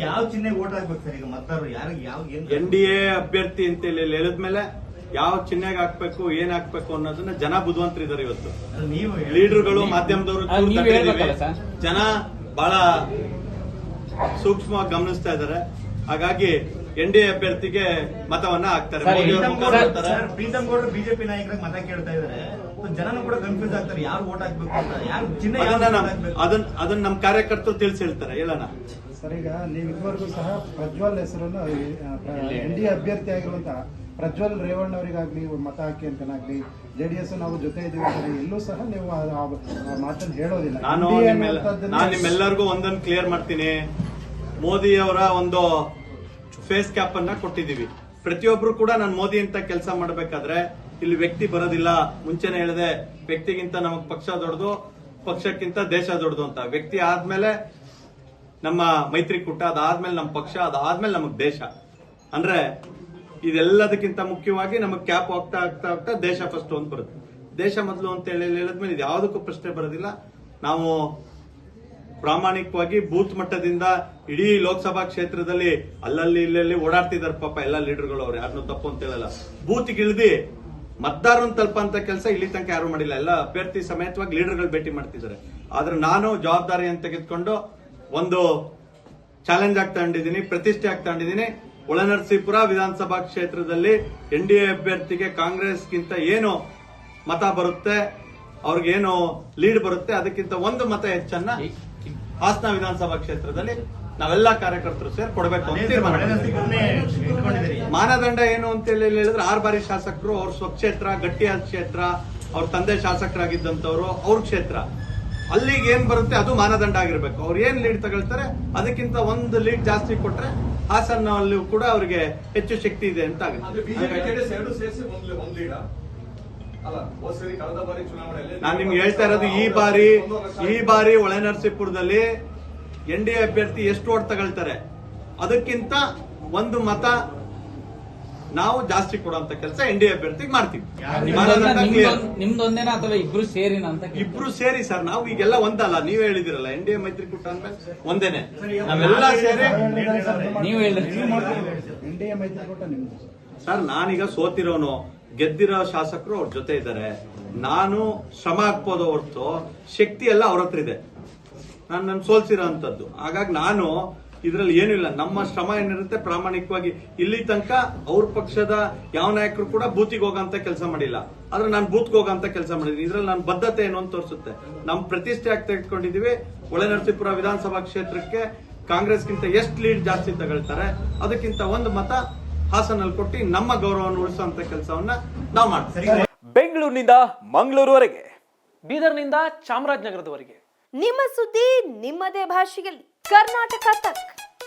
ಯಾವ ಚಿಹ್ನೆ ಓಟ್ ಹಾಕ್ಬೇಕು ಸರ್? ಈಗ ಮತದಾರರು ಯಾರಿಗೆ ಯಾವ ಏನ್ ಎನ್ ಡಿ ಎ ಅಭ್ಯರ್ಥಿ ಅಂತ ಹೇಳಿ ಹೇಳಿದ್ಮೇಲೆ ಯಾವ ಚಿಹ್ನೆಗೆ ಹಾಕ್ಬೇಕು ಏನ್ ಹಾಕ್ಬೇಕು ಅನ್ನೋದನ್ನ ಜನ ಬುದ್ಧಿವಂತರಿದ್ದಾರೆ ಇವತ್ತು. ನೀವು ಲೀಡರ್ಗಳು ಮಾಧ್ಯಮದವರು ಅದು ನೀವ್ ತಡೆದಿವೆ. ಸರ್? ಜನ ಬಹಳ ಸೂಕ್ಷ್ಮವಾಗಿ ಗಮನಿಸ್ತಾ ಇದ್ದಾರೆ ಹಾಗಾಗಿ ಎನ್ ಡಿ ಎ ಅಭ್ಯರ್ಥಿಗೆ ಮತವನ್ನ ಹಾಕ್ತಾರೆ. ಸರ್, ಮೋದಿ ಪ್ರೀತಮ್ ಗೌಡ್ರು- ನೋಡ್ತಾರೆ. ಸರ್, ಪ್ರೀತಮ್ ಗೌಡ್ರು ಬಿಜೆಪಿ ನಾಯಕರ ಮತ ಕೇಳ್ತಾ ಇದಾರೆ. ಸೊ ಜನನು ಕೂಡ ಕನ್ಫ್ಯೂಸ್ ಆಗ್ತಾರೆ. ಯಾರು ಓಟ್ ಹಾಕ್ಬೇಕು ಅಂತ? ಯಾರು ಚಿಹ್ನೆ ಅದನ್ನ ನಮ್- ಹಾಕ್ಬೇಕು? ಅದನ್ನ ಅದನ್ನ ನಮ್ಮ ಕಾರ್ಯಕರ್ತರು ತಿಳಿಸಿ ಹೇಳ್ತಾರೆ. ಹೇಳೋಣ. ಸರ್ ಈಗ ನೀವು ಇದುವರೆಗೂ ಸಹ ಪ್ರಜ್ವಲ್ ಹೆಸರನ್ನು ಎನ್ ಡಿ ಅಭ್ಯರ್ಥಿ ಆಗಿರುವಂತಹ ಪ್ರಜ್ವಲ್ ರೇವಣ್ಣ ಅವರಿಗಾಗ್ಲಿ ಮತ ಹಾಕಿ ಅಂತನಾಗ್ಲಿ ಜೆ ಡಿ ಎಸ್ ನಾವು ಜೊತೆ ಇದ್ದೀವಿ ಸರಿ ಎಲ್ಲೂ ಸಹ ನೀವು ಮಾತನ್ನು ಹೇಳೋದಿಲ್ಲ. ನಾನು ನಿಮ್ಮೆಲ್ಲರಿಗೂ ಒಂದನ್ನು ಕ್ಲಿಯರ್ ಮಾಡ್ತೀನಿ. ಮೋದಿ ಅವರ ಒಂದು ಫೇಸ್ ಕ್ಯಾಪ್ ಅನ್ನ ಕೊಟ್ಟಿದ್ದೀವಿ. ಪ್ರತಿಯೊಬ್ರು ಕೂಡ ನಾನು ಮೋದಿ ಅಂತ ಕೆಲಸ ಮಾಡಬೇಕಾದ್ರೆ ಇಲ್ಲಿ ವ್ಯಕ್ತಿ ಬರೋದಿಲ್ಲ. ಮುಂಚೆನೆ ಹೇಳಿದೆ ವ್ಯಕ್ತಿಗಿಂತ ನಮಗ್ ಪಕ್ಷ ದೊಡ್ಡದು ಪಕ್ಷಕ್ಕಿಂತ ದೇಶ ದೊಡ್ಡದು ಅಂತ. ವ್ಯಕ್ತಿ ಆದ್ಮೇಲೆ ನಮ್ಮ ಮೈತ್ರಿಕೂಟ ಅದಾದ್ಮೇಲೆ ನಮ್ಮ ಪಕ್ಷ, ಅದಾದ್ಮೇಲೆ ನಮಗ್ ದೇಶ. ಅಂದ್ರೆ ಇದೆಲ್ಲದಕ್ಕಿಂತ ಮುಖ್ಯವಾಗಿ ನಮಗ್ ಕ್ಯಾಪ್ ಹೋಗ್ತಾ ಆಗ್ತಾ ಹೋಗ್ತಾ ದೇಶ ಫಸ್ಟ್ ಅಂತ ಬರುತ್ತೆ. ದೇಶ ಮೊದಲು ಅಂತ ಹೇಳಿ ಹೇಳಿದ್ಮೇಲೆ ಇದು ಯಾವುದಕ್ಕೂ ಪ್ರಶ್ನೆ ಬರೋದಿಲ್ಲ. ನಾವು ಪ್ರಾಮಾಣಿಕವಾಗಿ ಬೂತ್ ಮಟ್ಟದಿಂದ ಇಡೀ ಲೋಕಸಭಾ ಕ್ಷೇತ್ರದಲ್ಲಿ ಅಲ್ಲಲ್ಲಿ ಇಲ್ಲಲ್ಲಿ ಓಡಾಡ್ತಿದ್ದಾರೆ ಪಾಪ ಎಲ್ಲ ಲೀಡರ್ಗಳು ಅವ್ರು. ಯಾರನ್ನೂ ತಪ್ಪು ಅಂತ ಹೇಳಲ್ಲ. ಬೂತ್ಗೆ ಮತದಾರನ ಮತದಾರನ್ ತಲುಪಂತ ಕೆಲಸ ಇಲ್ಲಿ ತನಕ ಯಾರು ಮಾಡಿಲ್ಲ. ಎಲ್ಲ ಅಭ್ಯರ್ಥಿ ಸಮೇತವಾಗಿ ಲೀಡರ್ಗಳು ಭೇಟಿ ಮಾಡ್ತಿದ್ದಾರೆ. ಆದ್ರೆ ನಾನು ಜವಾಬ್ದಾರಿಯನ್ನು ತೆಗೆದುಕೊಂಡು ಒಂದು ಚಾಲೆಂಜ್ ಆಗಿ ತಗೊಂಡಿದ್ದೀನಿ ಪ್ರತಿಷ್ಠೆ ಆಗಿ ತಗೊಂಡಿದ್ದೀನಿ ಒಳನರಸೀಪುರ ವಿಧಾನಸಭಾ ಕ್ಷೇತ್ರದಲ್ಲಿ ಎನ್ ಡಿ ಎ ಅಭ್ಯರ್ಥಿಗೆ ಕಾಂಗ್ರೆಸ್ಗಿಂತ ಏನು ಮತ ಬರುತ್ತೆ ಅವ್ರಿಗೇನು ಲೀಡ್ ಬರುತ್ತೆ ಅದಕ್ಕಿಂತ ಒಂದು ಮತ ಹೆಚ್ಚನ್ನ ಹಾಸನ ವಿಧಾನಸಭಾ ಕ್ಷೇತ್ರದಲ್ಲಿ ನಾವೆಲ್ಲ ಕಾರ್ಯಕರ್ತರು ಸೇರಿ ಕೊಡಬೇಕು ಅಂತ ತೀರ್ಮಾನ ಮಾನದಂಡ ಏನು ಅಂತ ಹೇಳಿ ಹೇಳಿದ್ರೆ ಆರು ಬಾರಿ ಶಾಸಕರು ಅವ್ರ ಸ್ವಕ್ಷೇತ್ರ ಗಟ್ಟಿಯಾದ ಕ್ಷೇತ್ರ ಅವ್ರ ತಂದೆ ಶಾಸಕರಾಗಿದ್ದಂತವ್ರು ಅವ್ರ ಕ್ಷೇತ್ರ. ಅಲ್ಲಿಗೆ ಏನ್ ಬರುತ್ತೆ ಅದು ಮಾನದಂಡ ಆಗಿರ್ಬೇಕು. ಅವ್ರು ಏನ್ ಲೀಡ್ ತಗೊಳ್ತಾರೆ? ಅದಕ್ಕಿಂತ ಒಂದು ಲೀಡ್ ಜಾಸ್ತಿ ಕೊಟ್ರೆ ಹಾಸನಲ್ಲಿ ಕೂಡ ಅವರಿಗೆ ಹೆಚ್ಚು ಶಕ್ತಿ ಇದೆ ಅಂತ ಆಗುತ್ತೆ. ನಾನು ನಿಮ್ಗೆ ಹೇಳ್ತಾ ಇರೋದು ಈ ಬಾರಿ ಈ ಬಾರಿ ಒಳನರಸಿಪುರದಲ್ಲಿ ಎನ್ ಡಿ ಎ ಅಭ್ಯರ್ಥಿ ಎಷ್ಟು ಓಟ್ ತಗೊಳ್ತಾರೆ? ಅದಕ್ಕಿಂತ ಒಂದು ಮತ ನಾವು ಜಾಸ್ತಿ ಕೊಡುವಂತ ಕೆಲಸ ಎನ್ ಡಿ ಎ ಅಭ್ಯರ್ಥಿಗೆ ಮಾಡ್ತೀವಿ. ನಿಮ್ದೊಂದೇನಾ ಅಥವಾ ಇಬ್ರು ಸೇರಿನ ಅಂತ. ಇಬ್ರು ಸೇರಿ ಸರ್ ನಾವು ಈಗೆಲ್ಲ ಒಂದಲ್ಲ ನೀವ್ ಹೇಳಿದಿರಲ್ಲ ಎನ್ ಡಿ ಎ ಮೈತ್ರಿಕೂಟ ಅಂದ್ಮೇಲೆ ಒಂದೇನೆ. ನಾವೆಲ್ಲ ಸೇರಿ ನೀವು ಸರ್. ಸರ್. ನಾನೀಗ ಸೋತಿರೋನು ಗೆದ್ದಿರೋ ಶಾಸಕರು ಅವ್ರ ಜೊತೆ ಇದ್ದಾರೆ ನಾನು ಶ್ರಮ ಹಾಕ್ಬೋದು ಹೊರತು ಶಕ್ತಿ ಎಲ್ಲ ಅವ್ರ ಹತ್ರ ಇದೆ. ನಾನು ನನ್ನ ಸೋಲ್ಸಿರೋ ಅಂತದ್ದು ಹಾಗಾಗಿ ನಾನು ಇದ್ರಲ್ಲಿ ಏನೂ ಇಲ್ಲ. ನಮ್ಮ ಶ್ರಮ ಏನಿರುತ್ತೆ ಪ್ರಾಮಾಣಿಕವಾಗಿ ಇಲ್ಲಿ ತನಕ ಅವ್ರ ಪಕ್ಷದ ಯಾವ ನಾಯಕರು ಕೂಡ ಬೂತಿಗೆ ಹೋಗಂತ ಕೆಲಸ ಮಾಡಿಲ್ಲ. ಆದ್ರೆ ನಾನು ಬೂತ್ಗೆ ಹೋಗಂತ ಕೆಲಸ ಮಾಡಿದ್ದೀನಿ. ಇದ್ರಲ್ಲಿ ನಾನು ಬದ್ಧತೆ ಏನು ಅಂತ ತೋರಿಸುತ್ತೆ. ನಮ್ಮ ಪ್ರತಿಷ್ಠೆ ಆಗಿ ತೆಗೆದುಕೊಂಡಿದೀವಿ? ಒಳನರಸೀಪುರ ವಿಧಾನಸಭಾ ಕ್ಷೇತ್ರಕ್ಕೆ ಕಾಂಗ್ರೆಸ್ಗಿಂತ ಎಷ್ಟು ಲೀಡ್ ಜಾಸ್ತಿ ತಗೊಳ್ತಾರೆ? ಅದಕ್ಕಿಂತ ಒಂದು ಮತ ಹಾಸನಲ್ಲಿ ಕೊಟ್ಟು ನಮ್ಮ ಗೌರವವನ್ನು ಉಳಿಸುವಂತ ಕೆಲಸವನ್ನ ನಾವು ಮಾಡ್ತೀವಿ. ಬೆಂಗಳೂರಿನಿಂದ ಮಂಗಳೂರುವರೆಗೆ. ಬೀದರ್ನಿಂದ ಚಾಮರಾಜನಗರದವರೆಗೆ. ನಿಮ್ಮ ಸುದ್ದಿ ನಿಮ್ಮದೇ ಭಾಷೆಯಲ್ಲಿ. कर्नाटका तक।